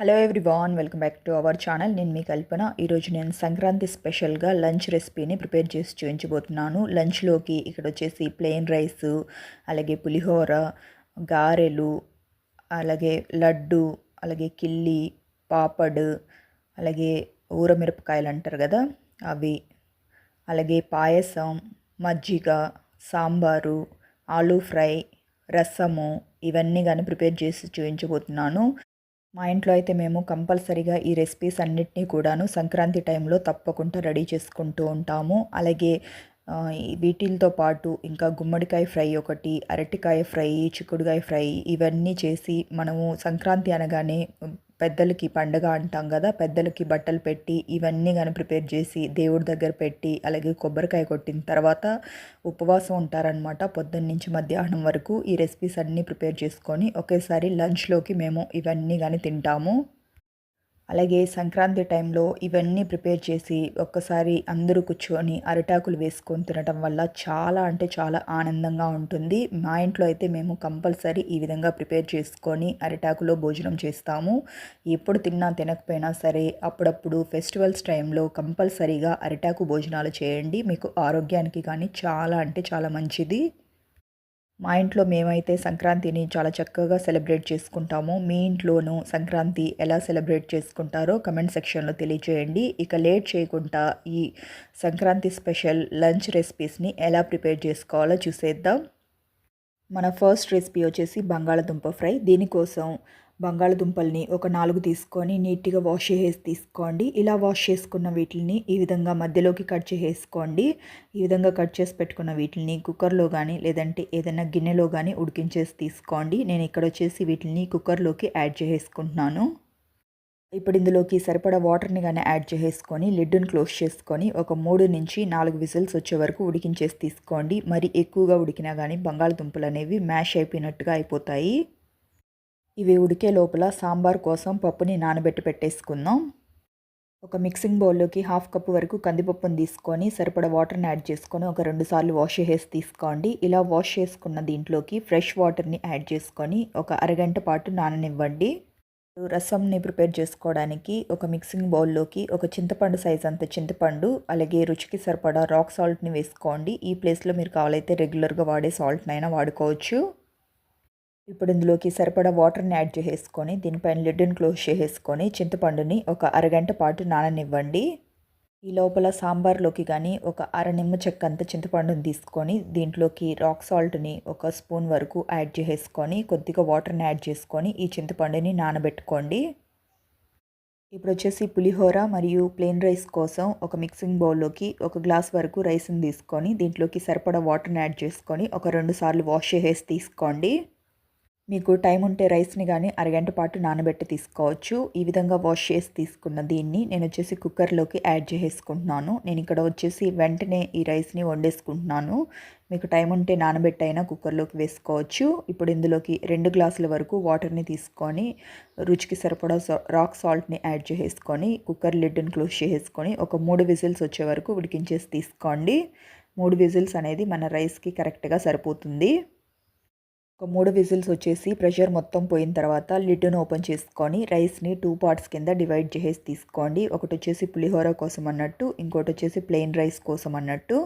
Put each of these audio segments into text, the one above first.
Hello everyone welcome back to our channel నేను మీ కల్పన. ఈరోజు నేను సంక్రాంతి స్పెషల్గా లంచ్ రెసిపీని ప్రిపేర్ చేసి చూపించబోతున్నాను. లంచ్లోకి ఇక్కడ వచ్చేసి ప్లెయిన్ రైస్ అలాగే పులిహోర గారెలు అలాగే లడ్డు అలాగే కిల్లి పాపడ్ అలాగే ఊరమిరపకాయలు అంటారు కదా అవి అలాగే పాయసం మజ్జిగ సాంబారు ఆలూ ఫ్రై రసము ఇవన్నీ కానీ ప్రిపేర్ చేసి చూపించబోతున్నాను. మా ఇంట్లో అయితే మేము కంపల్సరీగా ఈ రెసిపీస్ అన్నిటినీ కూడాను సంక్రాంతి టైంలో తప్పకుండా రెడీ చేసుకుంటూ ఉంటాము. అలాగే ఆ, వీటితో పాటు ఇంకా గుమ్మడికాయ ఫ్రై ఒకటి అరటికాయ ఫ్రై చిక్కుడుకాయ ఫ్రై ఇవన్నీ చేసి మనము సంక్రాంతి అనగానే పెద్దలకి పండగ అంటాం కదా పెద్దలకి బట్టలు పెట్టి ఇవన్నీ కానీ ప్రిపేర్ చేసి దేవుడి దగ్గర పెట్టి అలాగే కొబ్బరికాయ కొట్టిన తర్వాత ఉపవాసం ఉంటారనమాట పొద్దున్న నుంచి మధ్యాహ్నం వరకు ఈ రెసిపీస్ అన్నీ ప్రిపేర్ చేసుకొని ఒకేసారి లంచ్లోకి మేము ఇవన్నీ కానీ తింటాము. అలాగే సంక్రాంతి టైంలో ఇవన్నీ ప్రిపేర్ చేసి ఒక్కసారి అందరూ కూర్చొని అరిటాకులు వేసుకొని తినటం వల్ల చాలా అంటే చాలా ఆనందంగా ఉంటుంది. మా ఇంట్లో అయితే మేము కంపల్సరీ ఈ విధంగా ప్రిపేర్ చేసుకొని అరిటాకులో భోజనం చేస్తాము. ఎప్పుడు తిన్నా తినకపోయినా సరే అప్పుడప్పుడు ఫెస్టివల్స్ టైంలో కంపల్సరీగా అరిటాకు భోజనాలు చేయండి. మీకు ఆరోగ్యానికి కానీ చాలా అంటే చాలా మంచిది. మా ఇంట్లో మేమైతే సంక్రాంతిని చాలా చక్కగా సెలబ్రేట్ చేసుకుంటాము. మీ ఇంట్లోనూ సంక్రాంతి ఎలా సెలబ్రేట్ చేసుకుంటారో కమెంట్ సెక్షన్లో తెలియజేయండి. ఇక లేట్ చేయకుండా ఈ సంక్రాంతి స్పెషల్ లంచ్ రెసిపీస్ని ఎలా ప్రిపేర్ చేసుకోవాలో చూసేద్దాం. మన ఫస్ట్ రెసిపీ వచ్చేసి బంగాళదుంప ఫ్రై. దీనికోసం బంగాళదుంపల్ని ఒక నాలుగు తీసుకొని నీట్గా వాష్ చేసి తీసుకోండి. ఇలా వాష్ చేసుకున్న వీటిని ఈ విధంగా మధ్యలోకి కట్ చేసేసుకోండి. ఈ విధంగా కట్ చేసి పెట్టుకున్న వీటిని కుక్కర్లో కానీ లేదంటే ఏదైనా గిన్నెలో కానీ ఉడికించేసి తీసుకోండి. నేను ఇక్కడ వచ్చేసి వీటిని కుక్కర్లోకి యాడ్ చేసేసుకుంటున్నాను. ఇప్పుడు ఇందులోకి సరిపడా వాటర్ని కానీ యాడ్ చేసేసుకొని లిడ్డును క్లోజ్ చేసుకొని ఒక మూడు నుంచి నాలుగు విజిల్స్ వచ్చే వరకు ఉడికించేసి తీసుకోండి. మరి ఎక్కువగా ఉడికినా కానీ బంగాళదుంపలు అనేవి మ్యాష్ అయిపోయినట్టుగా అయిపోతాయి. ఇవి ఉడికే లోపల సాంబార్ కోసం పప్పుని నానబెట్టి పెట్టేసుకుందాం. ఒక మిక్సింగ్ బౌల్లోకి హాఫ్ కప్ వరకు కందిపప్పును తీసుకొని సరిపడ వాటర్ని యాడ్ చేసుకొని ఒక రెండు సార్లు వాష్ చేసి తీసుకోండి. ఇలా వాష్ చేసుకున్న దీంట్లోకి ఫ్రెష్ వాటర్ని యాడ్ చేసుకొని ఒక అరగంట పాటు నాననివ్వండి. రసంని ప్రిపేర్ చేసుకోవడానికి ఒక మిక్సింగ్ బౌల్లోకి ఒక చింతపండు సైజ్ అంత చింతపండు అలాగే రుచికి సరిపడా రాక్ సాల్ట్ని వేసుకోండి. ఈ ప్లేస్లో మీరు కావాలైతే రెగ్యులర్గా వాడే సాల్ట్నైనా వాడుకోవచ్చు. ఇప్పుడు ఇందులోకి సరిపడా వాటర్ని యాడ్ చేసేసుకొని దీనిపైన లిడ్ని క్లోజ్ చేసేసుకొని చింతపండుని ఒక అరగంట పాటు నాననివ్వండి. ఈ లోపల సాంబార్లోకి కానీ ఒక అర నిమ్మ చెక్క అంత చింతపండుని తీసుకొని దీంట్లోకి రాక్ సాల్ట్ని ఒక స్పూన్ వరకు యాడ్ చేసేసుకొని కొద్దిగా వాటర్ని యాడ్ చేసుకొని ఈ చింతపండుని నానబెట్టుకోండి. ఇప్పుడు వచ్చేసి పులిహోర మరియు ప్లెయిన్ రైస్ కోసం ఒక మిక్సింగ్ బౌల్లోకి ఒక గ్లాస్ వరకు రైస్ని తీసుకొని దీంట్లోకి సరిపడా వాటర్ని యాడ్ చేసుకొని ఒక రెండు సార్లు వాష్ చేసేసి తీసుకోండి. మీకు టైం ఉంటే రైస్ని కానీ అరగంట పాటు నానబెట్టి తీసుకోవచ్చు. ఈ విధంగా వాష్ చేసి తీసుకున్న దీన్ని నేను వచ్చేసి కుక్కర్లోకి యాడ్ చేసేసుకుంటున్నాను. నేను ఇక్కడ వచ్చేసి వెంటనే ఈ రైస్ని వండేసుకుంటున్నాను. మీకు టైం ఉంటే నానబెట్టైనా కుక్కర్లోకి వేసుకోవచ్చు. ఇప్పుడు ఇందులోకి రెండు గ్లాసుల వరకు వాటర్ని తీసుకొని రుచికి సరిపడా రాక్ సాల్ట్ని యాడ్ చేసేసుకొని కుక్కర్ లిడ్ని క్లోజ్ చేసేసుకొని ఒక మూడు విజిల్స్ వచ్చే వరకు ఉడికించేసి తీసుకోండి. మూడు విజిల్స్ అనేది మన రైస్కి కరెక్ట్గా సరిపోతుంది. ఒక మూడు విజిల్స్ వచ్చేసి ప్రెషర్ మొత్తం పోయిన తర్వాత లిడ్ను ఓపెన్ చేసుకొని రైస్ని టూ పార్ట్స్ కింద డివైడ్ చేసి తీసుకోండి. ఒకటి వచ్చేసి పులిహోర కోసం అన్నట్టు ఇంకోటి వచ్చేసి ప్లెయిన్ రైస్ కోసం అన్నట్టు.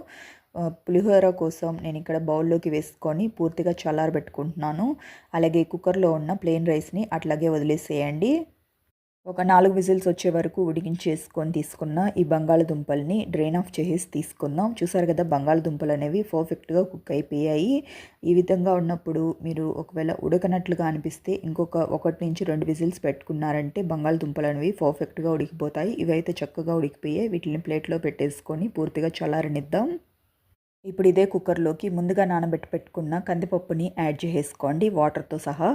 పులిహోర కోసం నేను ఇక్కడ బౌల్లోకి వేసుకొని పూర్తిగా చల్లారబెట్టుకుంటున్నాను. అలాగే కుక్కర్లో ఉన్న ప్లెయిన్ రైస్ని అట్లాగే వదిలేసేయండి. ఒక నాలుగు విజిల్స్ వచ్చే వరకు ఉడికించేసుకొని తీసుకున్న ఈ బంగాళదుంపల్ని డ్రైన్ ఆఫ్ చేసి తీసుకుందాం. చూసారు కదా బంగాళదుంపలు అనేవి పర్ఫెక్ట్గా కుక్ అయిపోయాయి. ఈ విధంగా ఉన్నప్పుడు మీరు ఒకవేళ ఉడకనట్లుగా అనిపిస్తే ఇంకొక ఒకటి నుంచి రెండు విజిల్స్ పెట్టుకున్నారంటే బంగాళదుంపలు అనేవి పర్ఫెక్ట్గా ఉడికిపోతాయి. ఇవైతే చక్కగా ఉడికిపోయాయి. వీటిని ప్లేట్లో పెట్టేసుకొని పూర్తిగా చల్లారనిద్దాం. ఇప్పుడు ఇదే కుక్కర్లోకి ముందుగా నానబెట్టి పెట్టుకున్న కందిపప్పుని యాడ్ చేసేసుకోండి. వాటర్తో సహా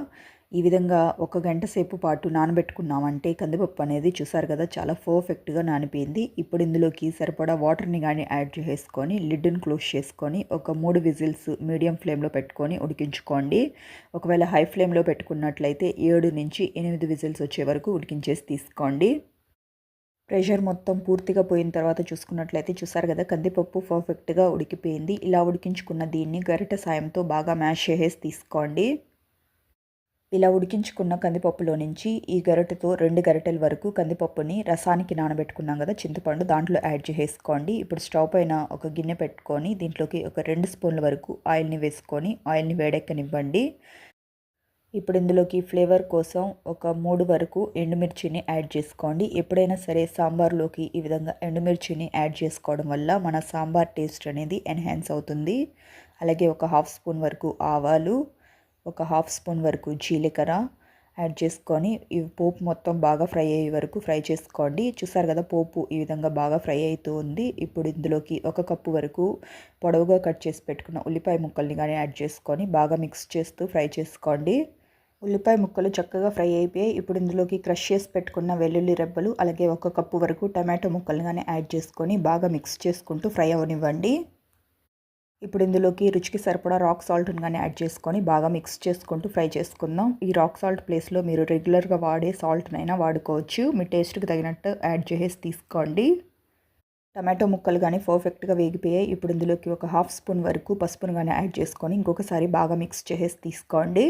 ఈ విధంగా ఒక గంట సేపు పాటు నానబెట్టుకున్నామంటే కందిపప్పు అనేది చూసారు కదా చాలా పర్ఫెక్ట్గా నానిపోయింది. ఇప్పుడు ఇందులోకి సరిపడా వాటర్ని కానీ యాడ్ చేసుకొని లిడ్ని క్లోజ్ చేసుకొని ఒక మూడు విజిల్స్ మీడియం ఫ్లేమ్లో పెట్టుకొని ఉడికించుకోండి. ఒకవేళ హై ఫ్లేమ్లో పెట్టుకున్నట్లయితే ఏడు నుంచి ఎనిమిది విజిల్స్ వచ్చే వరకు ఉడికించేసి తీసుకోండి. ప్రెషర్ మొత్తం పూర్తిగా పోయిన తర్వాత చూసుకున్నట్లయితే చూసారు కదా కందిపప్పు పర్ఫెక్ట్గా ఉడికిపోయింది. ఇలా ఉడికించుకున్న దీన్ని గరిట సాయంతో బాగా మ్యాష్ చేసేసి తీసుకోండి. ఇలా ఉడికించుకున్న కందిపప్పులో నుంచి ఈ గరిటెతో రెండు గరిటెల వరకు కందిపప్పుని రసానికి నానబెట్టుకున్నాం కదా చింతపండు దాంట్లో యాడ్ చేసేసుకోండి. ఇప్పుడు స్టవ్ పైన ఒక గిన్నె పెట్టుకొని దీంట్లోకి ఒక రెండు స్పూన్ల వరకు ఆయిల్ని వేసుకొని ఆయిల్ని వేడెక్కనివ్వండి. ఇప్పుడు ఇందులోకి ఫ్లేవర్ కోసం ఒక మూడు వరకు ఎండుమిర్చిని యాడ్ చేసుకోండి. ఎప్పుడైనా సరే సాంబార్లోకి ఈ విధంగా ఎండుమిర్చిని యాడ్ చేసుకోవడం వల్ల మన సాంబార్ టేస్ట్ అనేది ఎన్హాన్స్ అవుతుంది. అలాగే ఒక హాఫ్ స్పూన్ వరకు ఆవాలు ఒక హాఫ్ స్పూన్ వరకు జీలకర్ర యాడ్ చేసుకొని ఈ పోపు మొత్తం బాగా ఫ్రై అయ్యే వరకు ఫ్రై చేసుకోండి. చూసారు కదా పోపు ఈ విధంగా బాగా ఫ్రై అవుతూ ఉంది. ఇప్పుడు ఇందులోకి ఒక కప్పు వరకు పొడవుగా కట్ చేసి పెట్టుకున్న ఉల్లిపాయ ముక్కల్ని కానీ యాడ్ చేసుకొని బాగా మిక్స్ చేస్తూ ఫ్రై చేసుకోండి. ఉల్లిపాయ ముక్కలు చక్కగా ఫ్రై అయిపోయాయి. ఇప్పుడు ఇందులోకి క్రష్ చేసి పెట్టుకున్న వెల్లుల్లి రెబ్బలు అలాగే ఒక కప్పు వరకు టమాటో ముక్కలు కానీ యాడ్ చేసుకొని బాగా మిక్స్ చేసుకుంటూ ఫ్రై అవనివ్వండి. ఇప్పుడు ఇందులోకి రుచికి సరిపడా రాక్ సాల్ట్ని కానీ యాడ్ చేసుకొని బాగా మిక్స్ చేసుకుంటూ ఫ్రై చేసుకుందాం. ఈ రాక్ సాల్ట్ ప్లేస్లో మీరు రెగ్యులర్గా వాడే సాల్ట్నైనా వాడుకోవచ్చు. మీ టేస్ట్కి తగినట్టు యాడ్ చేసేసి తీసుకోండి. టమాటో ముక్కలు కానీ పర్ఫెక్ట్గా వేగిపోయాయి. ఇప్పుడు ఇందులోకి ఒక హాఫ్ స్పూన్ వరకు పసుపును కానీ యాడ్ చేసుకొని ఇంకొకసారి బాగా మిక్స్ చేసేసి తీసుకోండి.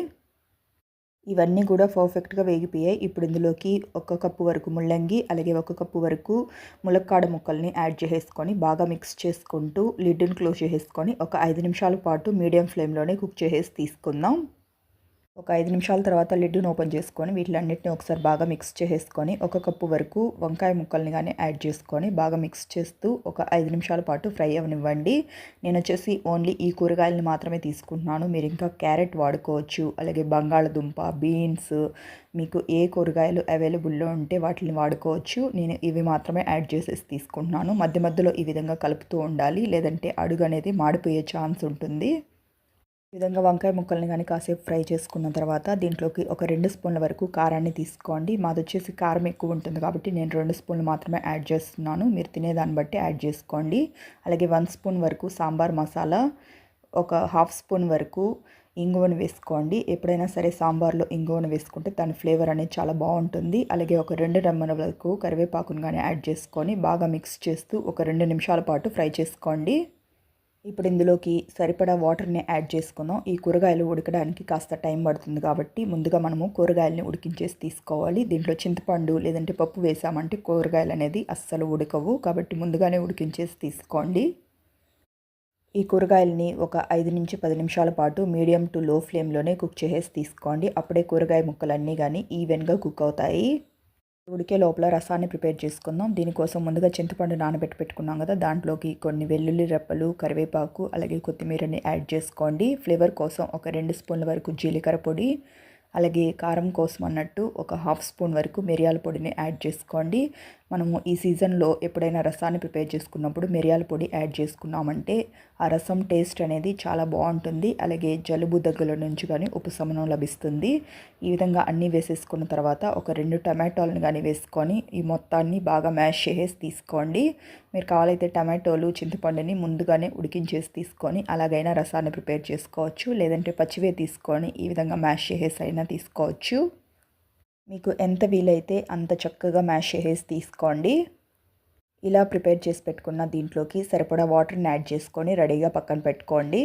ఇవన్నీ కూడా పర్ఫెక్ట్గా వేగిపోయాయి. ఇప్పుడు ఇందులోకి ఒక కప్పు వరకు ముల్లంగి అలాగే ఒక కప్పు వరకు ములక్కాడ ముక్కల్ని యాడ్ చేసేసుకొని బాగా మిక్స్ చేసుకుంటూ లిడ్ని క్లోజ్ చేసేసుకొని ఒక ఐదు నిమిషాల పాటు మీడియం ఫ్లేమ్లోనే కుక్ చేసేసి తీసుకుందాం. ఒక ఐదు నిమిషాల తర్వాత లిడ్డును ఓపెన్ చేసుకొని వీటిలన్నింటినీ ఒకసారి బాగా మిక్స్ చేసేసుకొని ఒక కప్పు వరకు వంకాయ ముక్కల్ని కానీ యాడ్ చేసుకొని బాగా మిక్స్ చేస్తూ ఒక ఐదు నిమిషాల పాటు ఫ్రై అవనివ్వండి. నేను వచ్చేసి ఓన్లీ ఈ కూరగాయలని మాత్రమే తీసుకుంటున్నాను. మీరు ఇంకా క్యారెట్ వాడుకోవచ్చు అలాగే బంగాళదుంప బీన్స్ మీకు ఏ కూరగాయలు అవైలబుల్లో ఉంటే వాటిని వాడుకోవచ్చు. నేను ఇవి మాత్రమే యాడ్ చేసేసి తీసుకుంటున్నాను. మధ్య మధ్యలో ఈ విధంగా కలుపుతూ ఉండాలి లేదంటే అడుగు అనేది మాడిపోయే ఛాన్స్ ఉంటుంది. విధంగా వంకాయ ముక్కల్ని కానీ కాసేపు ఫ్రై చేసుకున్న తర్వాత దీంట్లోకి ఒక రెండు స్పూన్ల వరకు కారాన్ని తీసుకోండి. మాది వచ్చేసి కారం ఎక్కువ ఉంటుంది కాబట్టి నేను రెండు స్పూన్లు మాత్రమే యాడ్ చేస్తున్నాను. మీరు తినేదాన్ని బట్టి యాడ్ చేసుకోండి. అలాగే వన్ స్పూన్ వరకు సాంబార్ మసాలా ఒక హాఫ్ స్పూన్ వరకు ఇంగువను వేసుకోండి. ఎప్పుడైనా సరే సాంబార్లో ఇంగువను వేసుకుంటే దాని ఫ్లేవర్ అనేది చాలా బాగుంటుంది. అలాగే ఒక రెండు రెమ్మల వరకు కరివేపాకును కానీ యాడ్ చేసుకొని బాగా మిక్స్ చేస్తూ ఒక రెండు నిమిషాల పాటు ఫ్రై చేసుకోండి. ఇప్పుడు ఇందులోకి సరిపడా వాటర్ని యాడ్ చేసుకుందాం. ఈ కూరగాయలు ఉడకడానికి కాస్త టైం పడుతుంది కాబట్టి ముందుగా మనము కూరగాయలని ఉడికించేసి తీసుకోవాలి. దీంట్లో చింతపండు లేదంటే పప్పు వేసామంటే కూరగాయలు అనేది అస్సలు ఉడకవు. కాబట్టి ముందుగానే ఉడికించేసి తీసుకోండి. ఈ కూరగాయలని ఒక ఐదు నుంచి పది నిమిషాల పాటు మీడియం టు లో ఫ్లేమ్లోనే కుక్ చేసేసి తీసుకోండి. అప్పుడే కూరగాయ ముక్కలన్నీ కానీ ఈవెన్గా కుక్ అవుతాయి. ఉడికే లోపల రసాన్ని ప్రిపేర్ చేసుకుందాం. దీనికోసం ముందుగా చింతపండు నానబెట్టి పెట్టుకున్నాం కదా దాంట్లోకి కొన్ని వెల్లుల్లి రెప్పలు కరివేపాకు అలాగే కొత్తిమీరని యాడ్ చేసుకోండి. ఫ్లేవర్ కోసం ఒక రెండు స్పూన్ల వరకు జీలకర్ర పొడి అలాగే కారం కోసం అన్నట్టు ఒక హాఫ్ స్పూన్ వరకు మిరియాల పొడిని యాడ్ చేసుకోండి. మనము ఈ సీజన్లో ఎప్పుడైనా రసాన్ని ప్రిపేర్ చేసుకున్నప్పుడు మిరియాల పొడి యాడ్ చేసుకున్నామంటే ఆ రసం టేస్ట్ అనేది చాలా బాగుంటుంది. అలాగే జలుబు దగ్గర నుంచి కానీ ఉపశమనం లభిస్తుంది. ఈ విధంగా అన్నీ వేసేసుకున్న తర్వాత ఒక రెండు టమాటోలను కానీ వేసుకొని ఈ మొత్తాన్ని బాగా మ్యాష్ చేసేసి తీసుకోండి. మీరు కావాలైతే టమాటోలు చింతపండుని ముందుగానే ఉడికించేసి తీసుకొని అలాగైనా రసాన్ని ప్రిపేర్ చేసుకోవచ్చు. లేదంటే పచ్చివే తీసుకొని ఈ విధంగా మ్యాష్ చేసేసి అయినా తీసుకోవచ్చు. మీకు ఎంత వీలైతే అంత చక్కగా మ్యాష్ చేసేసి తీసుకోండి. ఇలా ప్రిపేర్ చేసి పెట్టుకున్న దీంట్లోకి సరిపడా వాటర్ని యాడ్ చేసుకొని రెడీగా పక్కన పెట్టుకోండి.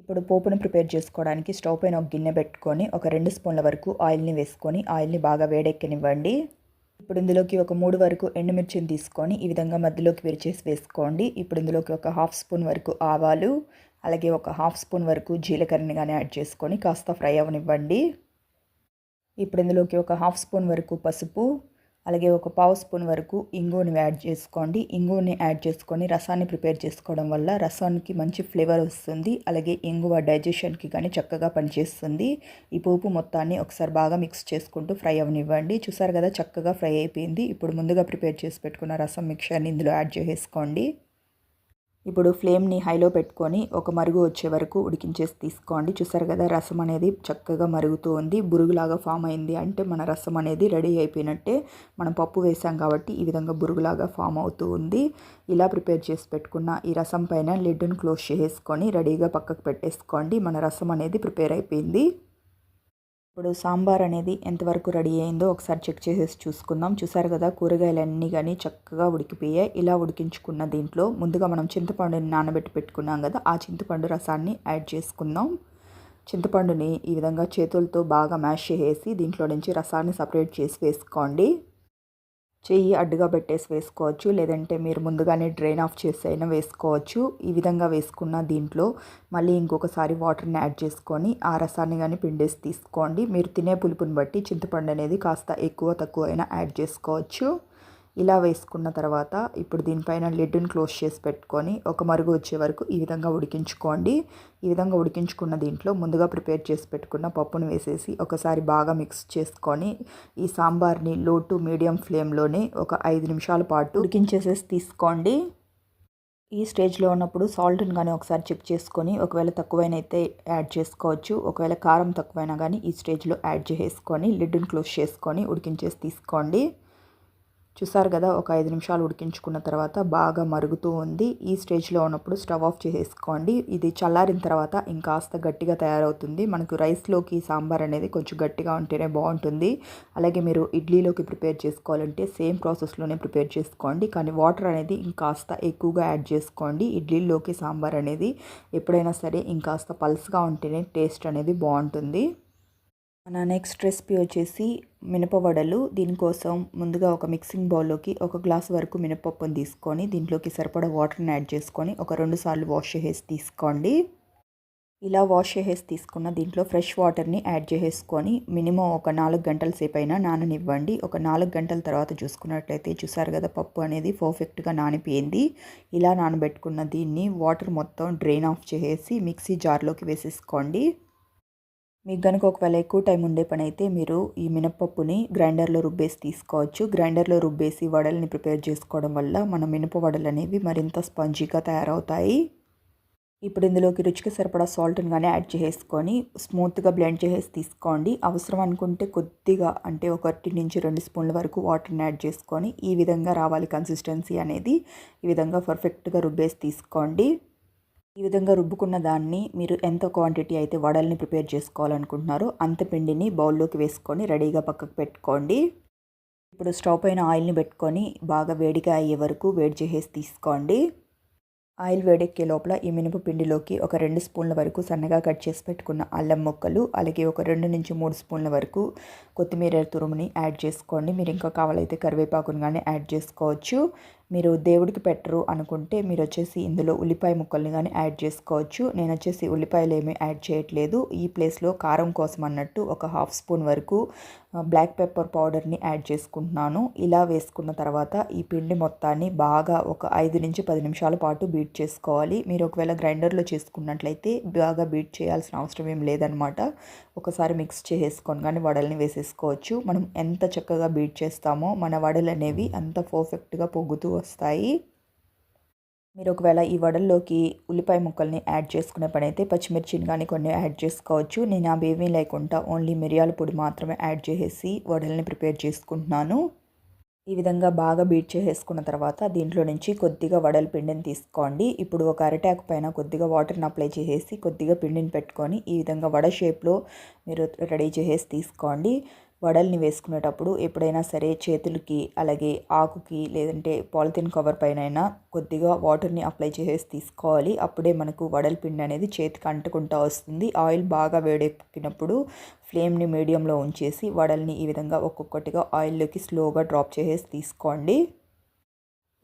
ఇప్పుడు పోపును ప్రిపేర్ చేసుకోవడానికి స్టవ్ పైన ఒక గిన్నె పెట్టుకొని ఒక రెండు స్పూన్ల వరకు ఆయిల్ని వేసుకొని ఆయిల్ని బాగా వేడెక్కనివ్వండి. ఇప్పుడు ఇందులోకి ఒక మూడు వరకు ఎండుమిర్చిని తీసుకొని ఈ విధంగా మధ్యలోకి విరిచేసి వేసుకోండి. ఇప్పుడు ఇందులోకి ఒక హాఫ్ స్పూన్ వరకు ఆవాలు అలాగే ఒక హాఫ్ స్పూన్ వరకు జీలకర్రని కానీ యాడ్ చేసుకొని కాస్త ఫ్రై అవనివ్వండి. ఇప్పుడు ఇందులోకి ఒక హాఫ్ స్పూన్ వరకు పసుపు అలాగే ఒక పావు స్పూన్ వరకు ఇంగువని యాడ్ చేసుకోండి. ఇంగువని యాడ్ చేసుకొని రసాన్ని ప్రిపేర్ చేసుకోవడం వల్ల రసానికి మంచి ఫ్లేవర్ వస్తుంది. అలాగే ఇంగువ డైజెషన్కి కానీ చక్కగా పనిచేస్తుంది. ఈ పోపు మొత్తాన్ని ఒకసారి బాగా మిక్స్ చేసుకుంటూ ఫ్రై అవనివ్వండి. చూసారు కదా చక్కగా ఫ్రై అయిపోయింది. ఇప్పుడు ముందుగా ప్రిపేర్ చేసి పెట్టుకున్న రసం మిక్చర్ని ఇందులో యాడ్ చేసేసుకోండి. ఇప్పుడు ఫ్లేమ్ని హైలో పెట్టుకొని ఒక మరుగు వచ్చే వరకు ఉడికించేసి తీసుకోండి. చూసారు కదా రసం అనేది చక్కగా మరుగుతూ ఉంది. బురుగులాగా ఫామ్ అయింది అంటే మన రసం అనేది రెడీ అయిపోయినట్టే మనం పప్పు వేసాం కాబట్టి ఈ విధంగా బురుగులాగా ఫామ్ అవుతూ ఉంది. ఇలా ప్రిపేర్ చేసి పెట్టుకున్న ఈ రసం పైన లిడ్ను క్లోజ్ చేసుకొని రెడీగా పక్కకు పెట్టేసుకోండి. మన రసం అనేది ప్రిపేర్ అయిపోయింది. ఇప్పుడు సాంబార్ అనేది ఎంతవరకు రెడీ అయిందో ఒకసారి చెక్ చేసేసి చూసుకుందాం. చూసారు కదా కూరగాయలన్నీ కానీ చక్కగా ఉడికిపోయాయి. ఇలా ఉడికించుకున్న దీంట్లో ముందుగా మనం చింతపండుని నానబెట్టి పెట్టుకున్నాం కదా ఆ చింతపండు రసాన్ని యాడ్ చేసుకుందాం. చింతపండుని ఈ విధంగా చేతులతో బాగా మ్యాష్ చేసేసి దీంట్లో నుంచి రసాన్ని సపరేట్ చేసి వేసుకోండి. చెయ్యి అడ్డుగా పెట్టేసి వేసుకోవచ్చు. లేదంటే మీరు ముందుగానే డ్రైన్ ఆఫ్ చేసి అయినా వేసుకోవచ్చు. ఈ విధంగా వేసుకున్న దీంట్లో మళ్ళీ ఇంకొకసారి వాటర్ని యాడ్ చేసుకొని ఆ రసాన్ని కానీ పిండేసి తీసుకోండి. మీరు తినే పులుపుని బట్టి చింతపండు అనేది కాస్త ఎక్కువ తక్కువ అయినా యాడ్ చేసుకోవచ్చు. ఇలా వేసుకున్న తర్వాత ఇప్పుడు దీనిపైన లిడ్ని క్లోజ్ చేసి పెట్టుకొని ఒక మరుగు వచ్చే వరకు ఈ విధంగా ఉడికించుకోండి. ఈ విధంగా ఉడికించుకున్న దీంట్లో ముందుగా ప్రిపేర్ చేసి పెట్టుకున్న పప్పును వేసేసి ఒకసారి బాగా మిక్స్ చేసుకొని ఈ సాంబార్ని లో టు మీడియం ఫ్లేమ్లోనే ఒక ఐదు నిమిషాల పాటు ఉడికించేసేసి తీసుకోండి. ఈ స్టేజ్లో ఉన్నప్పుడు సాల్ట్ని కానీ ఒకసారి చెక్ చేసుకొని ఒకవేళ తక్కువైనా అయితే యాడ్ చేసుకోవచ్చు. ఒకవేళ కారం తక్కువైనా కానీ ఈ స్టేజ్లో యాడ్ చేసుకొని లిడ్ని క్లోజ్ చేసుకొని ఉడికించేసి తీసుకోండి. చూసారు కదా ఒక ఐదు నిమిషాలు ఉడికించుకున్న తర్వాత బాగా మరుగుతూ ఉంది. ఈ స్టేజ్లో ఉన్నప్పుడు స్టవ్ ఆఫ్ చేసేసుకోండి. ఇది చల్లారిన తర్వాత ఇంకాస్త గట్టిగా తయారవుతుంది. మనకు రైస్లోకి సాంబార్ అనేది కొంచెం గట్టిగా ఉంటేనే బాగుంటుంది. అలాగే మీరు ఇడ్లీలోకి ప్రిపేర్ చేసుకోవాలంటే సేమ్ ప్రాసెస్లోనే ప్రిపేర్ చేసుకోండి. కానీ వాటర్ అనేది ఇంకాస్త ఎక్కువగా యాడ్ చేసుకోండి. ఇడ్లీలోకి సాంబార్ అనేది ఎప్పుడైనా సరే ఇంకాస్త పల్స్గా ఉంటేనే టేస్ట్ అనేది బాగుంటుంది. మన నెక్స్ట్ రెసిపీ వచ్చేసి మినపవడలు దీనికోసం ముందుగా ఒక మిక్సింగ్ బౌల్లోకి ఒక గ్లాస్ వరకు మినపప్పును తీసుకొని దీంట్లోకి సరిపడా వాటర్ని యాడ్ చేసుకొని ఒక రెండు సార్లు వాష్ చేసి తీసుకోండి. ఇలా వాష్ చేసి తీసుకున్న దీంట్లో ఫ్రెష్ వాటర్ని యాడ్ చేసేసుకొని మినిమం ఒక నాలుగు గంటల సేపు అయినా నాననివ్వండి. ఒక నాలుగు గంటల తర్వాత చూసుకున్నట్లయితే చూసారు కదా పప్పు అనేది పర్ఫెక్ట్గా నానిపోయింది. ఇలా నానబెట్టుకున్న దీన్ని వాటర్ మొత్తం డ్రైన్ ఆఫ్ చేసేసి మిక్సీ జార్లోకి వేసేసుకోండి. మీకు కనుక ఒకవేళ ఎక్కువ టైం ఉండే పని అయితే మీరు ఈ మినపప్పుని గ్రైండర్లో రుబ్బేసి తీసుకోవచ్చు. గ్రైండర్లో రుబ్బేసి వడల్ని ప్రిపేర్ చేసుకోవడం వల్ల మన మినప వడలు అనేవి మరింత స్పంజీగా తయారవుతాయి. ఇప్పుడు ఇందులోకి రుచికి సరిపడా సాల్ట్ని కానీ యాడ్ చేసుకొని స్మూత్గా బ్లెండ్ చేసేసి తీసుకోండి. అవసరం అనుకుంటే కొద్దిగా అంటే ఒకటి నుంచి రెండు స్పూన్ల వరకు వాటర్ని యాడ్ చేసుకొని ఈ విధంగా రావాలి కన్సిస్టెన్సీ అనేది. ఈ విధంగా పర్ఫెక్ట్గా రుబ్బేసి తీసుకోండి. ఈ విధంగా రుబ్బుకున్న దాన్ని మీరు ఎంత క్వాంటిటీ అయితే వడల్ని ప్రిపేర్ చేసుకోవాలనుకుంటున్నారో అంత పిండిని బౌల్లోకి వేసుకొని రెడీగా పక్కకు పెట్టుకోండి. ఇప్పుడు స్టవ్ పైన ఆయిల్ని పెట్టుకొని బాగా వేడిగా అయ్యే వరకు వేడి చేసేసి తీసుకోండి. ఆయిల్ వేడెక్కే లోపల ఈ మినప పిండిలోకి ఒక రెండు స్పూన్ల వరకు సన్నగా కట్ చేసి పెట్టుకున్న అల్లం ముక్కలు అలాగే ఒక రెండు నుంచి మూడు స్పూన్ల వరకు కొత్తిమీర తురుముని యాడ్ చేసుకోండి. మీరు ఇంకా కావాలైతే కరివేపాకుని కానీ యాడ్ చేసుకోవచ్చు. మీరు దేవుడికి పెట్టరు అనుకుంటే మీరు వచ్చేసి ఇందులో ఉల్లిపాయ ముక్కల్ని కానీ యాడ్ చేసుకోవచ్చు. నేను వచ్చేసి ఉల్లిపాయలు ఏమీ యాడ్ చేయట్లేదు. ఈ ప్లేస్లో కారం కోసం అన్నట్టు ఒక హాఫ్ స్పూన్ వరకు బ్లాక్ పెప్పర్ పౌడర్ని యాడ్ చేసుకుంటున్నాను. ఇలా వేసుకున్న తర్వాత ఈ పిండి మొత్తాన్ని బాగా ఒక ఐదు నుంచి పది నిమిషాల పాటు బీట్ చేసుకోవాలి. మీరు ఒకవేళ గ్రైండర్లో చేసుకున్నట్లయితే బాగా బీట్ చేయాల్సిన అవసరం ఏం లేదనమాట ఒకసారి మిక్స్ చేసుకొని కానీ వడల్ని వేసేసుకోవచ్చు. మనం ఎంత చక్కగా బీట్ చేస్తామో మన వడలు అనేవి అంత పర్ఫెక్ట్గా పొగ్గుతూ వస్తాయి. మీరు ఒకవేళ ఈ వడల్లోకి ఉల్లిపాయ ముక్కల్ని యాడ్ చేసుకునే పని అయితే పచ్చిమిర్చిని కానీ కొన్ని యాడ్ చేసుకోవచ్చు. నేను అవి ఏమీ లేకుండా ఓన్లీ మిరియాల పొడి మాత్రమే యాడ్ చేసేసి వడల్ని ప్రిపేర్ చేసుకుంటున్నాను. ఈ విధంగా బాగా బీట్ చేసేసుకున్న తర్వాత దీంట్లో నుంచి కొద్దిగా వడల పిండిని తీసుకోండి. ఇప్పుడు ఒక అరటాకు పైన కొద్దిగా వాటర్ని అప్లై చేసేసి కొద్దిగా పిండిని పెట్టుకొని ఈ విధంగా వడ షేప్లో మీరు రెడీ చేసేసి తీసుకోండి. వడల్ని వేసుకునేటప్పుడు ఎప్పుడైనా సరే చేతులకి అలాగే ఆకుకి లేదంటే పాలిథిన్ కవర్ పైన కొద్దిగా వాటర్ని అప్లై చేసేసి తీసుకోవాలి. అప్పుడే మనకు వడల పిండి అనేది చేతికి అంటుకుంటా వస్తుంది. ఆయిల్ బాగా వేడెక్కినప్పుడు ఫ్లేమ్ని మీడియంలో ఉంచేసి వడల్ని ఈ విధంగా ఒక్కొక్కటిగా ఆయిల్లోకి స్లోగా డ్రాప్ చేసేసి తీసుకోండి.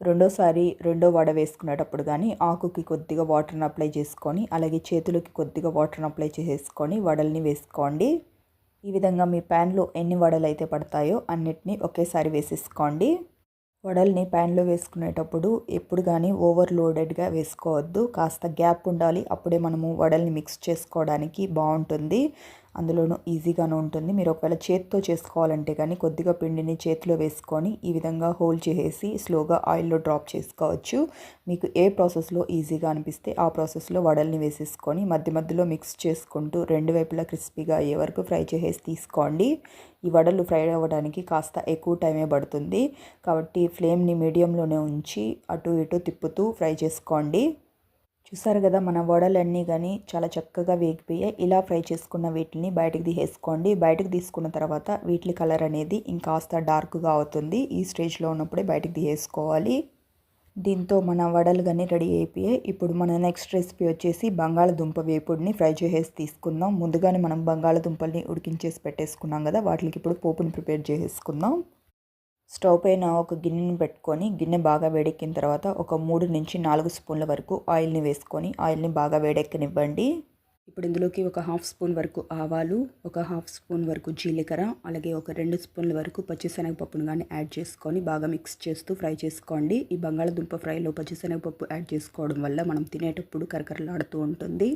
రెండోసారి రెండో వడ వేసుకునేటప్పుడు కానీ ఆకుకి కొద్దిగా వాటర్ని అప్లై చేసుకొని అలాగే చేతులకి కొద్దిగా వాటర్ని అప్లై చేసేసుకొని వడల్ని వేసుకోండి. ఈ విధంగా మీ ప్యాన్లో ఎన్ని వడలు అయితే పడతాయో అన్నిటినీ ఒకేసారి వేసేసుకోండి. వడల్ని ప్యాన్లో వేసుకునేటప్పుడు ఎప్పుడు కానీ ఓవర్లోడెడ్గా వేసుకోవద్దు. కాస్త గ్యాప్ ఉండాలి. అప్పుడే మనము వడల్ని మిక్స్ చేసుకోవడానికి బాగుంటుంది అందులోనూ ఈజీగానే ఉంటుంది. మీరు ఒకవేళ చేతితో చేసుకోవాలంటే కానీ కొద్దిగా పిండిని చేతిలో వేసుకొని ఈ విధంగా హోల్డ్ చేసేసి స్లోగా ఆయిల్లో డ్రాప్ చేసుకోవచ్చు. మీకు ఏ ప్రాసెస్లో ఈజీగా అనిపిస్తే ఆ ప్రాసెస్లో వడల్ని వేసేసుకొని మధ్య మధ్యలో మిక్స్ చేసుకుంటూ రెండు వైపులా క్రిస్పీగా అయ్యే వరకు ఫ్రై చేసేసి తీసుకోండి. ఈ వడలు ఫ్రై అవ్వడానికి కాస్త ఎక్కువ టైమే పడుతుంది. కాబట్టి ఫ్లేమ్ని మీడియంలోనే ఉంచి అటు ఇటు తిప్పుతూ ఫ్రై చేసుకోండి. చూసారు కదా మన వడలన్నీ కానీ చాలా చక్కగా వేగిపోయాయి. ఇలా ఫ్రై చేసుకున్న వీటిని బయటకు తీసేసుకోండి. బయటకు తీసుకున్న తర్వాత వీటి కలర్ అనేది ఇంకాస్త డార్క్గా అవుతుంది. ఈ స్టేజ్లో ఉన్నప్పుడే బయటకు తీసేసుకోవాలి. దీంతో మన వడలు కానీ రెడీ అయిపోయాయి. ఇప్పుడు మన నెక్స్ట్ రెసిపీ వచ్చేసి బంగాళదుంప వేపుడిని ఫ్రై చేసేసి తీసుకుందాం. ముందుగానే మనం బంగాళదుంపల్ని ఉడికించేసి పెట్టేసుకున్నాం కదా వాటికి ఇప్పుడు పోపుని ప్రిపేర్ చేసేసుకుందాం. స్టవ్ పైన ఒక గిన్నెని పెట్టుకొని గిన్నె బాగా వేడెక్కిన తర్వాత ఒక మూడు నుంచి నాలుగు స్పూన్ల వరకు ఆయిల్ని వేసుకొని ఆయిల్ని బాగా వేడెక్కనివ్వండి. ఇప్పుడు ఇందులోకి ఒక హాఫ్ స్పూన్ వరకు ఆవాలు ఒక హాఫ్ స్పూన్ వరకు జీలకర్ర అలాగే ఒక రెండు స్పూన్ల వరకు పచ్చిశనగపప్పును కానీ యాడ్ చేసుకొని బాగా మిక్స్ చేస్తూ ఫ్రై చేసుకోండి. ఈ బంగాళదుంప ఫ్రైలో పచ్చిశనగపప్పు యాడ్ చేసుకోవడం వల్ల మనం తినేటప్పుడు కరకరలాడుతూ ఉంటుంది.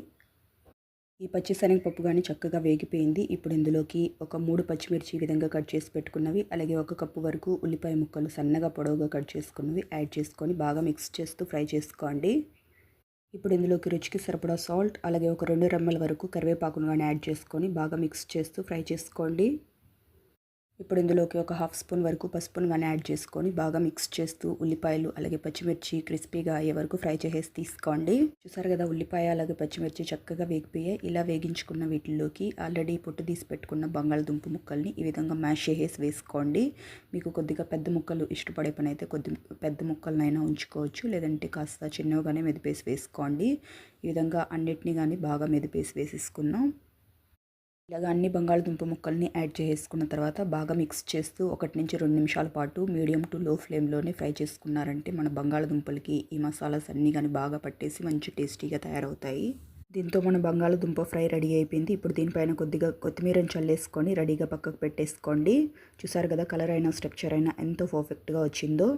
ఈ పచ్చిశనగపప్పు కానీ చక్కగా వేగిపోయింది. ఇప్పుడు ఇందులోకి ఒక మూడు పచ్చిమిర్చి ఈ విధంగా కట్ చేసి పెట్టుకున్నవి అలాగే ఒక కప్పు వరకు ఉల్లిపాయ ముక్కలు సన్నగా పొడవుగా కట్ చేసుకున్నవి యాడ్ చేసుకొని బాగా మిక్స్ చేస్తూ ఫ్రై చేసుకోండి. ఇప్పుడు ఇందులోకి రుచికి సరిపడా సాల్ట్ అలాగే ఒక రెండు రెమ్మల వరకు కరివేపాకును కానీ యాడ్ చేసుకొని బాగా మిక్స్ చేస్తూ ఫ్రై చేసుకోండి. ఇప్పుడు ఇందులోకి ఒక హాఫ్ స్పూన్ వరకు పసుపును కానీ యాడ్ చేసుకొని బాగా మిక్స్ చేస్తూ ఉల్లిపాయలు అలాగే పచ్చిమిర్చి క్రిస్పీగా అయ్యే వరకు ఫ్రై చేసేసి తీసుకోండి. చూసారు కదా ఉల్లిపాయ అలాగే పచ్చిమిర్చి చక్కగా వేగిపోయాయి ఇలా వేగించుకున్న వీటిల్లోకి ఆల్రెడీ పొట్టు తీసి పెట్టుకున్న బంగాళదుంప ముక్కల్ని ఈ విధంగా మ్యాష్ చేసేసి వేసుకోండి. మీకు కొద్దిగా పెద్ద ముక్కలు ఇష్టపడే పని అయితే కొద్ది పెద్ద ముక్కలనైనా ఉంచుకోవచ్చు లేదంటే కాస్త చిన్నవిగానే మెదిపేసి వేసుకోండి. ఈ విధంగా అన్నిటినీ కానీ బాగా మెదిపేసి వేసేసుకున్నాం ఇలాగ అన్ని బంగాళదుంప ముక్కల్ని యాడ్ చేసుకున్న తర్వాత బాగా మిక్స్ చేస్తూ ఒకటి నుంచి రెండు నిమిషాల పాటు మీడియం టు లో ఫ్లేమ్లోనే ఫ్రై చేసుకున్నారంటే మన బంగాళదుంపలకి ఈ మసాలాస్ అన్నీ కానీ బాగా పట్టేసి మంచి టేస్టీగా తయారవుతాయి. దీంతో మన బంగాళదుంప ఫ్రై రెడీ అయిపోయింది. ఇప్పుడు దీనిపైన కొద్దిగా కొత్తిమీరని చల్లేసుకొని రెడీగా పక్కకు పెట్టేసుకోండి. చూసారు కదా కలర్ అయినా స్ట్రక్చర్ అయినా ఎంతో పర్ఫెక్ట్గా వచ్చిందో.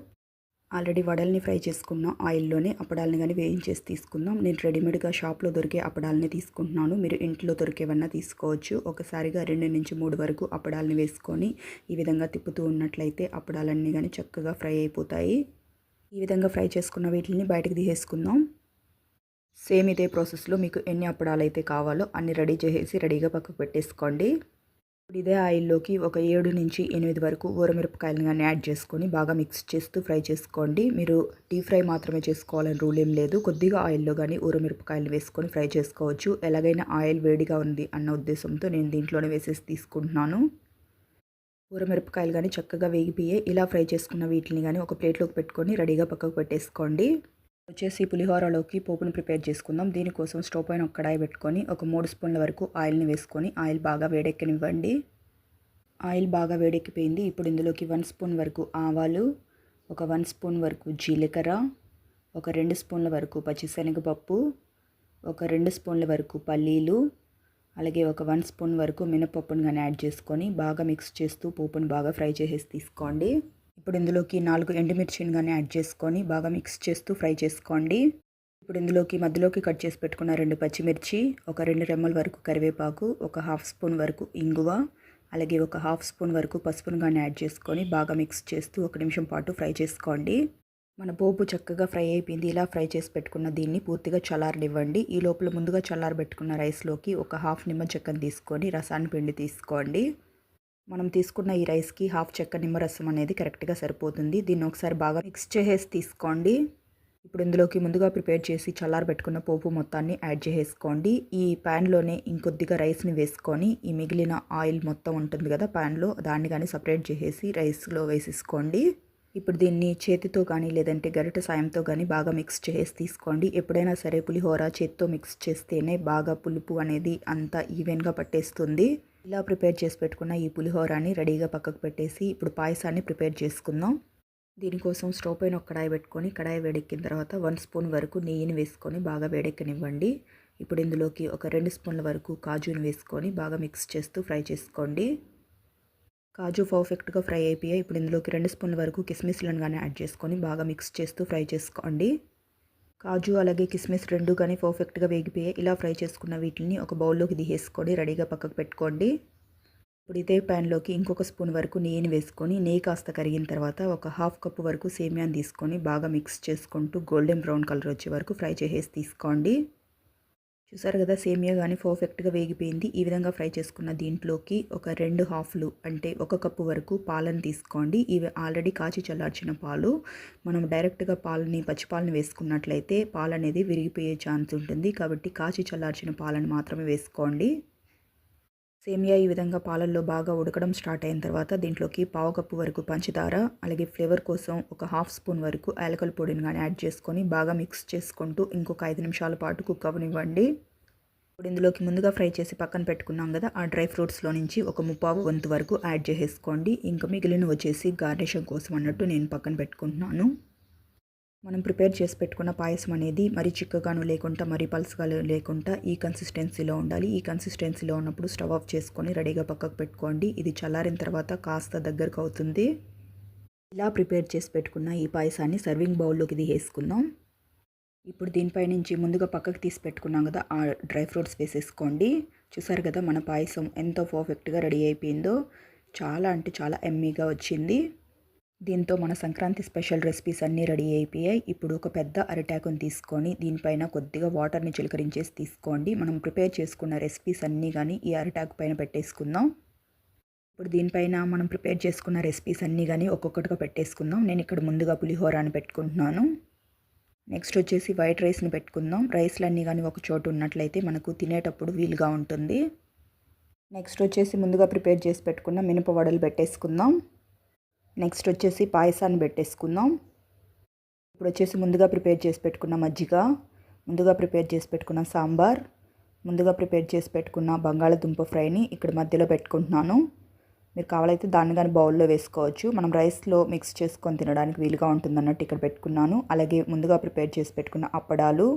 ఆల్రెడీ వడల్ని ఫ్రై చేసుకున్న ఆయిల్లోనే అప్పడాలని కానీ వేయించేసి తీసుకుందాం. నేను రెడీమేడ్గా షాప్లో దొరికే అప్పడాలని తీసుకుంటున్నాను. మీరు ఇంట్లో దొరికేవన్నా తీసుకోవచ్చు. ఒకసారిగా రెండు నుంచి మూడు వరకు అప్పడాలని వేసుకొని ఈ విధంగా తిప్పుతూ ఉన్నట్లయితే అప్పడాలన్నీ కానీ చక్కగా ఫ్రై అయిపోతాయి. ఈ విధంగా ఫ్రై చేసుకున్న వీటిని బయటకు తీసేసుకుందాం. సేమ్ ఇదే ప్రాసెస్లో మీకు ఎన్ని అప్పడాలు అయితే కావాలో అన్ని రెడీ చేసేసి రెడీగా పక్కకు పెట్టేసుకోండి. ఇప్పుడు ఇదే ఆయిల్లోకి ఒక ఏడు నుంచి ఎనిమిది వరకు ఊరమిరపకాయలను కానీ యాడ్ చేసుకొని బాగా మిక్స్ చేస్తూ ఫ్రై చేసుకోండి. మీరు డీప్ ఫ్రై మాత్రమే చేసుకోవాలని రూల్ ఏం లేదు. కొద్దిగా ఆయిల్లో కానీ ఊరమిరపకాయలు వేసుకొని ఫ్రై చేసుకోవచ్చు. ఎలాగైనా ఆయిల్ వేడిగా ఉంది అన్న ఉద్దేశంతో నేను దీంట్లోనే వేసేసి తీసుకుంటున్నాను. ఊరమిరపకాయలు కానీ చక్కగా వేగిపోయి ఇలా ఫ్రై చేసుకున్న వీటిని కానీ ఒక ప్లేట్లోకి పెట్టుకొని రెడీగా పక్కకు పెట్టేసుకోండి. వచ్చేసి పులిహోరలోకి పోపును ప్రిపేర్ చేసుకుందాం. దీనికోసం స్టవ్ పైన ఒక కడాయి పెట్టుకొని ఒక మూడు స్పూన్ల వరకు ఆయిల్ని వేసుకొని ఆయిల్ బాగా వేడెక్కనివ్వండి. ఆయిల్ బాగా వేడెక్కిపోయింది. ఇప్పుడు ఇందులోకి వన్ స్పూన్ వరకు ఆవాలు ఒక వన్ స్పూన్ వరకు జీలకర్ర ఒక రెండు స్పూన్ల వరకు పచ్చిశనగపప్పు ఒక రెండు స్పూన్ల వరకు పల్లీలు అలాగే ఒక వన్ స్పూన్ వరకు మినపప్పును కానీ యాడ్ చేసుకొని బాగా మిక్స్ చేస్తూ పోపును బాగా ఫ్రై చేసేసి తీసుకోండి. ఇప్పుడు ఇందులోకి నాలుగు ఎండుమిర్చిని కానీ యాడ్ చేసుకొని బాగా మిక్స్ చేస్తూ ఫ్రై చేసుకోండి. ఇప్పుడు ఇందులోకి మధ్యలోకి కట్ చేసి పెట్టుకున్న రెండు పచ్చిమిర్చి ఒక రెండు రెమ్మల వరకు కరివేపాకు ఒక హాఫ్ స్పూన్ వరకు ఇంగువ అలాగే ఒక హాఫ్ స్పూన్ వరకు పసుపును కానీ యాడ్ చేసుకొని బాగా మిక్స్ చేస్తూ ఒక నిమిషం పాటు ఫ్రై చేసుకోండి. మన పోపు చక్కగా ఫ్రై అయిపోయింది. ఇలా ఫ్రై చేసి పెట్టుకున్న దీన్ని పూర్తిగా చల్లారనివ్వండి. ఈ లోపల ముందుగా చల్లారబెట్టుకున్న రైస్లోకి ఒక హాఫ్ నిమ్మ చెక్కను తీసుకొని రసాన్ని పిండి తీసుకోండి. మనం తీసుకున్న ఈ రైస్కి హాఫ్ చెక్క నిమ్మరసం అనేది కరెక్ట్గా సరిపోతుంది. దీన్ని ఒకసారి బాగా మిక్స్ చేసేసి తీసుకోండి. ఇప్పుడు ఇందులోకి ముందుగా ప్రిపేర్ చేసి చల్లారబెట్టుకున్న పోపు మొత్తాన్ని యాడ్ చేసేసుకోండి. ఈ ప్యాన్లోనే ఇంకొద్దిగా రైస్ని వేసుకొని ఈ మిగిలిన ఆయిల్ మొత్తం ఉంటుంది కదా ప్యాన్లో దాన్ని కానీ సపరేట్ చేసేసి రైస్లో వేసేసుకోండి. ఇప్పుడు దీన్ని చేతితో కానీ లేదంటే గరిట సాయంతో కానీ బాగా మిక్స్ చేసి తీసుకోండి. ఎప్పుడైనా సరే పులిహోర చేతితో మిక్స్ చేస్తేనే బాగా పులుపు అనేది అంతా ఈవెన్గా పట్టేస్తుంది. ఇలా ప్రిపేర్ చేసి పెట్టుకున్న ఈ పులిహోరాన్ని రెడీగా పక్కకు పెట్టేసి ఇప్పుడు పాయసాన్ని ప్రిపేర్ చేసుకుందాం. దీనికోసం స్టవ్ పైన ఒక కడాయి పెట్టుకొని కడాయి వేడెక్కిన తర్వాత వన్ స్పూన్ వరకు నెయ్యిని వేసుకొని బాగా వేడెక్కనివ్వండి. ఇప్పుడు ఇందులోకి ఒక రెండు స్పూన్ల వరకు కాజుని వేసుకొని బాగా మిక్స్ చేస్తూ ఫ్రై చేసుకోండి. కాజు పర్ఫెక్ట్గా ఫ్రై అయిపోయాయి. ఇప్పుడు ఇందులోకి రెండు స్పూన్ల వరకు కిస్మిస్లను కానీ యాడ్ చేసుకొని బాగా మిక్స్ చేస్తూ ఫ్రై చేసుకోండి. కాజు అలాగే కిస్మిస్ రెండు కానీ పర్ఫెక్ట్గా వేగిపోయాయి. ఇలా ఫ్రై చేసుకున్న వీటిని ఒక బౌల్లోకి తీసేసుకొని రెడీగా పక్కకు పెట్టుకోండి. ఇప్పుడు ఇదే ప్యాన్లోకి ఇంకొక స్పూన్ వరకు నెయ్యిని వేసుకొని నెయ్యి కాస్త కరిగిన తర్వాత ఒక హాఫ్ కప్ వరకు సేమియాని తీసుకొని బాగా మిక్స్ చేసుకుంటూ గోల్డెన్ బ్రౌన్ కలర్ వచ్చే వరకు ఫ్రై చేసేసి తీసుకోండి. చూసారు కదా సేమియా కానీ పర్ఫెక్ట్గా వేగిపోయింది. ఈ విధంగా ఫ్రై చేసుకున్న దీంట్లోకి ఒక రెండు హాఫ్లు అంటే ఒక కప్పు వరకు పాలను తీసుకోండి. ఇవి ఆల్రెడీ కాచి చల్లార్చిన పాలు. మనం డైరెక్ట్గా పాలని పచ్చిపాలని వేసుకున్నట్లయితే పాలు అనేది విరిగిపోయే ఛాన్స్ ఉంటుంది. కాబట్టి కాచి చల్లార్చిన పాలను మాత్రమే వేసుకోండి. సేమియా ఈ విధంగా పాలల్లో బాగా ఉడకడం స్టార్ట్ అయిన తర్వాత దీంట్లోకి పావు కప్పు వరకు పంచదార అలాగే ఫ్లేవర్ కోసం ఒక హాఫ్ స్పూన్ వరకు యాలకల పొడిని కానీ యాడ్ చేసుకొని బాగా మిక్స్ చేసుకుంటూ ఇంకొక ఐదు నిమిషాల పాటు కుక్ అవనివ్వండి. ఇప్పుడు ఇందులోకి ముందుగా ఫ్రై చేసి పక్కన పెట్టుకున్నాం కదా ఆ డ్రై ఫ్రూట్స్లో నుంచి ఒక ముప్పావు వంతు వరకు యాడ్ చేసేసుకోండి. ఇంకా మిగిలిన వచ్చేసి గార్నిషింగ్ కోసం అన్నట్టు నేను పక్కన పెట్టుకుంటున్నాను. మనం ప్రిపేర్ చేసి పెట్టుకున్న పాయసం అనేది మరి చిక్కగాను లేకుండా మరి పల్స్గా లేకుండా ఈ కన్సిస్టెన్సీలో ఉండాలి. ఈ కన్సిస్టెన్సీలో ఉన్నప్పుడు స్టవ్ ఆఫ్ చేసుకొని రెడీగా పక్కకు పెట్టుకోండి. ఇది చల్లారిన తర్వాత కాస్త దగ్గరకు అవుతుంది. ఇలా ప్రిపేర్ చేసి పెట్టుకున్న ఈ పాయసాన్ని సర్వింగ్ బౌల్లోకి తీసేసుకుందాం. ఇప్పుడు దీనిపై నుంచి ముందుగా పక్కకు తీసి పెట్టుకున్నాం కదా ఆ డ్రై ఫ్రూట్స్ వేసేసుకోండి. చూసారు కదా మన పాయసం ఎంతో పర్ఫెక్ట్గా రెడీ అయిపోయిందో. చాలా అంటే చాలా ఎమ్మీగా వచ్చింది. దీంతో మన సంక్రాంతి స్పెషల్ రెసిపీస్ అన్నీ రెడీ అయిపోయాయి. ఇప్పుడు ఒక పెద్ద అరిటాకుని తీసుకొని దీనిపైన కొద్దిగా వాటర్ని చిలకరించేసి తీసుకోండి. మనం ప్రిపేర్ చేసుకున్న రెసిపీస్ అన్నీ కానీ ఈ అరిటాకు పైన పెట్టేసుకుందాం. ఇప్పుడు దీనిపైన మనం ప్రిపేర్ చేసుకున్న రెసిపీస్ అన్నీ కానీ ఒక్కొక్కటిగా పెట్టేసుకుందాం. నేను ఇక్కడ ముందుగా పులిహోరాని పెట్టుకుంటున్నాను. నెక్స్ట్ వచ్చేసి వైట్ రైస్ని పెట్టుకుందాం. రైస్లు అన్నీ కానీ ఒక చోటు ఉన్నట్లయితే మనకు తినేటప్పుడు వీలుగా ఉంటుంది. నెక్స్ట్ వచ్చేసి ముందుగా ప్రిపేర్ చేసి పెట్టుకున్న మినప వడలు పెట్టేసుకుందాం. నెక్స్ట్ వచ్చేసి పాయసాన్ని పెట్టేసుకుందాం. ఇప్పుడు వచ్చేసి ముందుగా ప్రిపేర్ చేసి పెట్టుకున్న మజ్జిగ ముందుగా ప్రిపేర్ చేసి పెట్టుకున్న సాంబార్ ముందుగా ప్రిపేర్ చేసి పెట్టుకున్న బంగాళదుంప ఫ్రైని ఇక్కడ మధ్యలో పెట్టుకుంటున్నాను. మీరు కావాలైతే దాన్ని కానీ బౌల్లో వేసుకోవచ్చు. మనం రైస్లో మిక్స్ చేసుకొని తినడానికి వీలుగా ఉంటుంది అన్నట్టు ఇక్కడ పెట్టుకున్నాను. అలాగే ముందుగా ప్రిపేర్ చేసి పెట్టుకున్న అప్పడాలు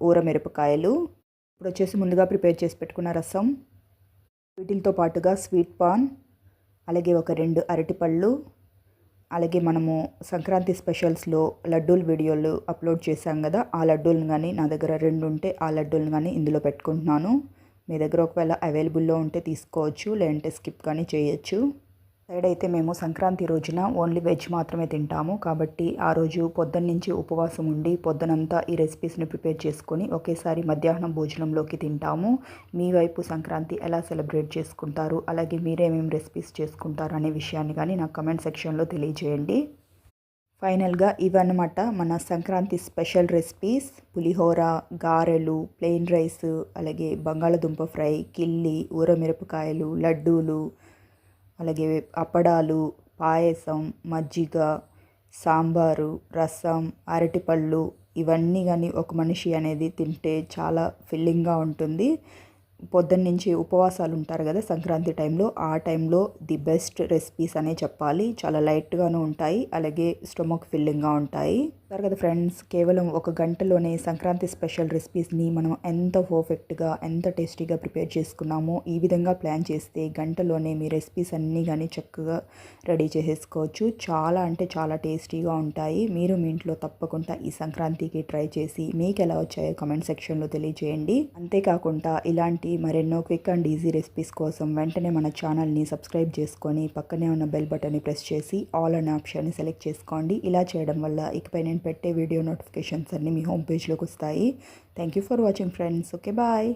ఊర మిరపకాయలు ఇప్పుడు వచ్చేసి ముందుగా ప్రిపేర్ చేసి పెట్టుకున్న రసం వీటితో పాటుగా స్వీట్ పాన్ అలాగే ఒక రెండు అరటిపళ్ళు అలాగే మనము సంక్రాంతి స్పెషల్స్లో లడ్డూల వీడియోలు అప్లోడ్ చేశాం కదా ఆ లడ్డూలను కానీ నా దగ్గర రెండు ఉంటే ఆ లడ్డూలను కానీ ఇందులో పెట్టుకుంటున్నాను. మీ దగ్గర ఒకవేళ అవైలబుల్లో ఉంటే తీసుకోవచ్చు లేదంటే స్కిప్ కానీ చేయొచ్చు. సైడ్ అయితే మేము సంక్రాంతి రోజున ఓన్లీ వెజ్ మాత్రమే తింటాము. కాబట్టి ఆ రోజు పొద్దున్న నుంచి ఉపవాసం ఉండి పొద్దునంతా ఈ రెసిపీస్ని ప్రిపేర్ చేసుకొని ఒకేసారి మధ్యాహ్నం భోజనంలోకి తింటాము. మీ వైపు సంక్రాంతి ఎలా సెలబ్రేట్ చేసుకుంటారు? అలాగే మీరేమేమి రెసిపీస్ చేసుకుంటారు? అనే విషయాన్ని కానీ నాకు కమెంట్ సెక్షన్లో తెలియజేయండి. ఫైనల్గా ఇవన్నమాట మన సంక్రాంతి స్పెషల్ రెసిపీస్ పులిహోర గారెలు ప్లెయిన్ రైస్ అలాగే బంగాళదుంప ఫ్రై కిల్లి ఊరమిరపకాయలు లడ్డూలు అలాగే అప్పడాలు పాయసం మజ్జిగ సాంబారు రసం అరటిపళ్ళు ఇవన్నీ కానీ ఒక మనిషి అనేది తింటే చాలా ఫిల్లింగ్గా ఉంటుంది. పొద్దున్నుంచి ఉపవాసాలు ఉంటారు కదా సంక్రాంతి టైంలో ఆ టైంలో ది బెస్ట్ రెసిపీస్ అనే చెప్పాలి. చాలా లైట్గాను ఉంటాయి. అలాగే స్టొమక్ ఫిల్లింగ్గా ఉంటాయి. సరే కదా ఫ్రెండ్స్ కేవలం ఒక గంటలోనే సంక్రాంతి స్పెషల్ రెసిపీస్ని మనం ఎంత పర్ఫెక్ట్గా ఎంత టేస్టీగా ప్రిపేర్ చేసుకున్నామో ఈ విధంగా ప్లాన్ చేస్తే గంటలోనే మీ రెసిపీస్ అన్నీ కానీ చక్కగా రెడీ చేసేసుకోవచ్చు. చాలా అంటే చాలా టేస్టీగా ఉంటాయి. మీరు మీ ఇంట్లో తప్పకుండా ఈ సంక్రాంతికి ట్రై చేసి మీకు ఎలా వచ్చాయో కమెంట్ సెక్షన్లో తెలియజేయండి. అంతేకాకుండా ఇలాంటి మరెన్నో క్విక్ అండ్ ఈజీ రెసిపీస్ కోసం వెంటనే మన ఛానల్ని సబ్స్క్రైబ్ చేసుకొని పక్కనే ఉన్న బెల్ బటన్ని ప్రెస్ చేసి ఆల్ అనే ఆప్షన్ని సెలెక్ట్ చేసుకోండి. ఇలా చేయడం వల్ల ఇకపై నేను పెట్టే వీడియో నోటిఫికేషన్స్ అన్నీ మీ హోమ్ పేజ్లోకి వస్తాయి thank you for watching friends okay bye